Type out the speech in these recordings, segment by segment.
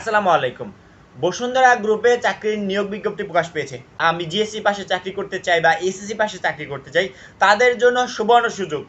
আসসালামু আলাইকুম। বসুন্ধরা গ্রুপে চাকরির নিয়োগ বিজ্ঞপ্তি প্রকাশ পেয়েছে। আমি জিএসসি পাশে চাকরি করতে চাই বা এসএসসি পাশে চাকরি করতে চাই, তাদের জন্য সুবর্ণ সুযোগ।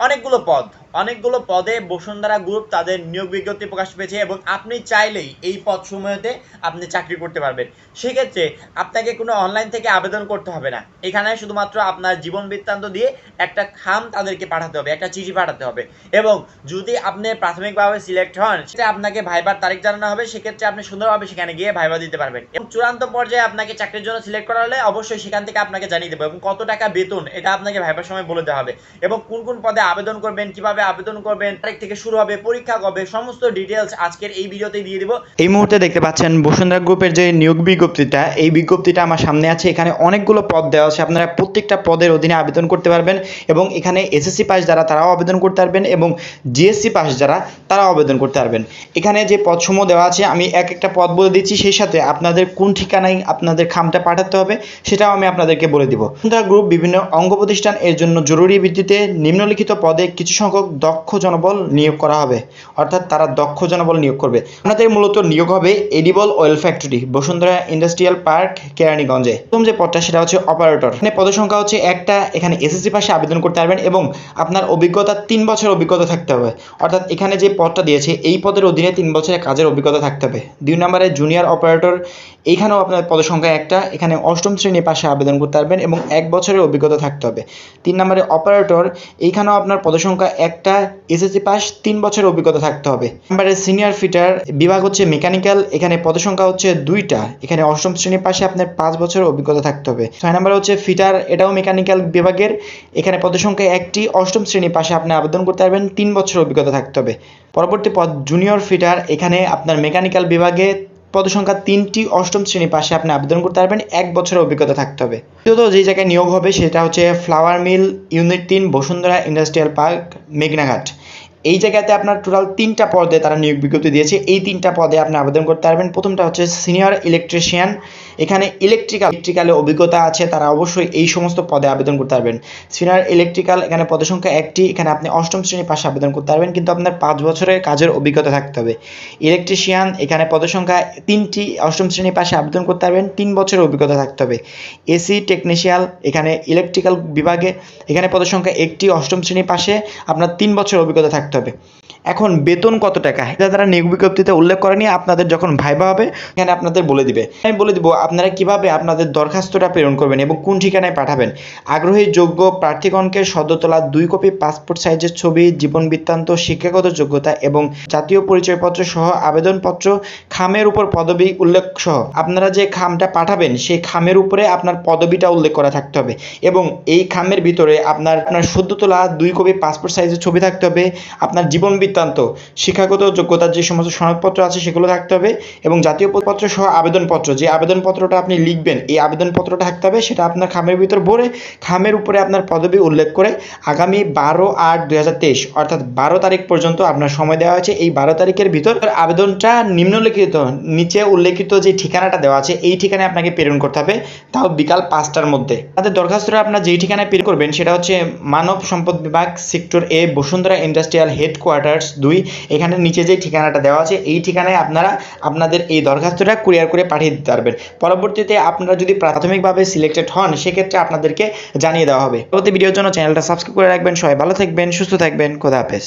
অনেকগুলো পদ। অনেকগুলো পদে বসুন্ধরা গ্রুপ তাদের নিয়োগ বিজ্ঞপ্তি প্রকাশ পেয়েছে এবং আপনি চাইলেই এই পদ সমূহতে আপনি চাকরি করতে পারবেন। সেক্ষেত্রে আপনাকে কোনো অনলাইন থেকে আবেদন করতে হবে না। এখানে শুধুমাত্র আপনার জীবন বৃত্তান্ত দিয়ে একটা খাম তাদেরকে পাঠাতে হবে, একটা চিঠি পাঠাতে হবে। এবং যদি আপনি প্রাথমিকভাবে সিলেক্ট হন সেটা আপনাকে ভাইবার তারিখ জানানো হবে। সেক্ষেত্রে আপনি সুন্দরভাবে সেখানে গিয়ে ভাইবা দিতে পারবেন। এবং চূড়ান্ত পর্যায়ে আপনাকে চাকরির জন্য সিলেক্ট করা হলে অবশ্যই সেখান থেকে আপনাকে জানিয়ে দেবো। এবং কত টাকা বেতন, এটা আপনাকে ভাইবার সময় বলে দেওয়া হবে। এবং কোন কোন পদে আবেদন করবেন, কীভাবে আবেদন করবেন, তারিখ থেকে শুরু হবে, পরীক্ষা কবে সমস্ত ডিটেলস আজকের এই ভিডিওতে দিয়ে দিব। এই মুহূর্তে দেখতে পাচ্ছেন বসুন্ধরা গ্রুপের যে নিয়োগ বিজ্ঞপ্তিটা, এই বিজ্ঞপ্তিটা আমার সামনে আছে। এখানে অনেকগুলো পদ দেওয়া আছে। আপনারা প্রত্যেকটা পদের অধীনে আবেদন করতে পারবেন এবং এখানে এসএসসি পাস যারা, তারাও আবেদন করতে পারবেন এবং জিএসসি পাস যারা, তারাও আবেদন করতে পারবেন। এখানে যে পদসমূহ দেওয়া আছে, আমি এক একটা পদ বলে দিচ্ছি। সেই সাথে আপনাদের কোন ঠিকানায় আপনাদের খামটা পাঠাতে হবে, সেটাও আমি আপনাদেরকে বলে দিব। বসুন্ধরা গ্রুপ বিভিন্ন অঙ্গ প্রতিষ্ঠান, এর জন্য জরুরি ভিত্তিতে নিম্নলিখিত পদে কিছু সংখ্যক দক্ষ জনবল নিয়োগ করা হবে। অর্থাৎ তারা দক্ষ জনবল নিয়োগ করবে। আপনাদের মূলত নিয়োগ হবে edible oil factory, Bashundhara industrial park, কেরানীগঞ্জে। প্রথম যে পদটা সেটা হচ্ছে অপারেটর। এখানে পদসংখ্যা হচ্ছে একটা, এখানে এসএসসি পাশে আবেদন করতে পারবেন এবং আপনার অভিজ্ঞতা তিন বছর অভিজ্ঞতা থাকতে হবে। অর্থাৎ এখানে যে পদটা দিয়েছে, এই পদের অধীনে তিন বছরের কাজের অভিজ্ঞতা থাকতে হবে। দুই নম্বরে জুনিয়র অপারেটর, এইখানেও আপনার পদসংখ্যা একটা, এখানে অষ্টম শ্রেণির পাশে আবেদন করতে পারবেন এবং এক বছরের অভিজ্ঞতা থাকতে হবে। তিন নম্বরে অপারেটর, এইখানেও আপনার পদসংখ্যা একটা এসএসসি পাস তিন বছরের অভিজ্ঞতা থাকতে হবে। নম্বরে সিনিয়র ফিটার বিভাগ হচ্ছে মেকানিক্যাল এখানে পদসংখ্যা হচ্ছে দুইটা। এখানে অষ্টম শ্রেণির পাশে আপনার পাঁচ বছরের অভিজ্ঞতা থাকতে হবে। ছয় নম্বরে হচ্ছে ফিটার এটাও মেকানিক্যাল বিভাগের। এখানে পদসংখ্যা একটি, অষ্টম শ্রেণির পাশে আপনি আবেদন করতে পারবেন, তিন বছরের অভিজ্ঞতা থাকতে হবে। পরবর্তী পদ জুনিয়র ফিটার এখানে আপনার মেকানিক্যাল বিভাগে পদসংখ্যা তিনটি অষ্টম শ্রেণি পাশে আপনি আবেদন করতে পারবেন। এক বছরের অভিজ্ঞতা থাকতে হবে। দ্বিতীয়ত, যে জায়গায় নিয়োগ হবে, সেটা হচ্ছে ফ্লাওয়ার মিল ইউনিট তিন বসুন্ধরা ইন্ডাস্ট্রিয়াল পার্ক, মেঘনাঘাট। এই জায়গাতে আপনার টোটাল তিনটা পদে তারা নিয়োগ বিজ্ঞপ্তি দিয়েছে। এই তিনটা পদে আপনি আবেদন করতে পারবেন। প্রথমটা হচ্ছে সিনিয়র ইলেকট্রিশিয়ান এখানে ইলেকট্রিক্যাল ইলেকট্রিক্যালে অভিজ্ঞতা আছে, তারা অবশ্যই এই সমস্ত পদে আবেদন করতে পারবেন। সিনিয়র ইলেকট্রিক্যাল এখানে পদের সংখ্যা একটি। এখানে আপনি অষ্টম শ্রেণির পাশে আবেদন করতে পারবেন, কিন্তু আপনার পাঁচ বছরের কাজের অভিজ্ঞতা থাকতে হবে। ইলেকট্রিশিয়ান এখানে পদের সংখ্যা তিনটি, অষ্টম শ্রেণির পাশে আবেদন করতে পারবেন, তিন বছরের অভিজ্ঞতা থাকতে হবে। এসি টেকনিশিয়াল এখানে ইলেকট্রিক্যাল বিভাগে, এখানে পদের সংখ্যা একটি, অষ্টম শ্রেণির পাশে আপনার তিন বছরের অভিজ্ঞতা থাকতে হবে। এখন বেতন কত টাকা? এটা তারা নিয়োগ বিজ্ঞপ্তিতে উল্লেখ করেনি। আপনাদের যখন ভাইবা হবে এখানে আপনাদের বলে দিবে। আমি বলে দিব, আপনারা কীভাবে আপনাদের দরখাস্তটা প্রেরণ করবেন এবং কোন ঠিকানায় পাঠাবেন? আগ্রহী যোগ্য প্রার্থীগণকে সদ্য তোলা দুই কপি পাসপোর্ট সাইজের ছবি, জীবন বৃত্তান্ত, শিক্ষাগত যোগ্যতা এবং জাতীয় পরিচয়পত্র সহ আবেদনপত্র, খামের উপর পদবি উল্লেখ সহ। আপনারা যে খামটা পাঠাবেন, সেই খামের উপরে আপনার পদবিটা উল্লেখ করা থাকতে হবে এবং এই খামের ভিতরে আপনার আপনার সদ্য তোলা দুই কপি পাসপোর্ট সাইজের ছবি থাকতে হবে। আপনার জীবন বৃত্তান্ত, শিক্ষাগত যোগ্যতার যে সমস্ত সনদপত্র আছে সেগুলো থাকতে হবে এবং জাতীয় পত্র সহ আবেদনপত্র, যে আবেদনপত্রটা আপনি লিখবেন, এই আবেদনপত্রটা থাকতে হবে, সেটা আপনার খামের ভিতর ভরে খামের উপরে আপনার পদবি উল্লেখ করে আগামী বারো আট দুই অর্থাৎ বারো তারিখ পর্যন্ত আপনার সময় দেওয়া হয়েছে। এই বারো তারিখের ভিতর আবেদনটা নিম্নলিখিত, নিচে উল্লেখিত যে ঠিকানাটা দেওয়া আছে, এই ঠিকানায় আপনাকে প্রেরণ করতে হবে। তাও বিকাল পাঁচটার মধ্যে। তাদের দরখাস্তটা আপনার যেই ঠিকানায় প্রেরণ করবেন, সেটা হচ্ছে মানব সম্পদ বিভাগ, sector A, Bashundhara industrial headquarters দুই। এখানে নিচে যে ঠিকানাটা দেওয়া আছে, এই ঠিকানায় আপনারা আপনাদের এই দরখাস্তটা কুরিয়ার করে পাঠিয়ে দিতে পারবেন। পরবর্তীতে আপনারা যদি প্রাথমিকভাবে সিলেক্টেড হন, সেক্ষেত্রে আপনাদেরকে জানিয়ে দেওয়া হবে। পরবর্তী ভিডিওর জন্য চ্যানেলটা সাবস্ক্রাইব করে রাখবেন। সবাই ভালো থাকবেন, সুস্থ থাকবেন। খোদা হাফেজ।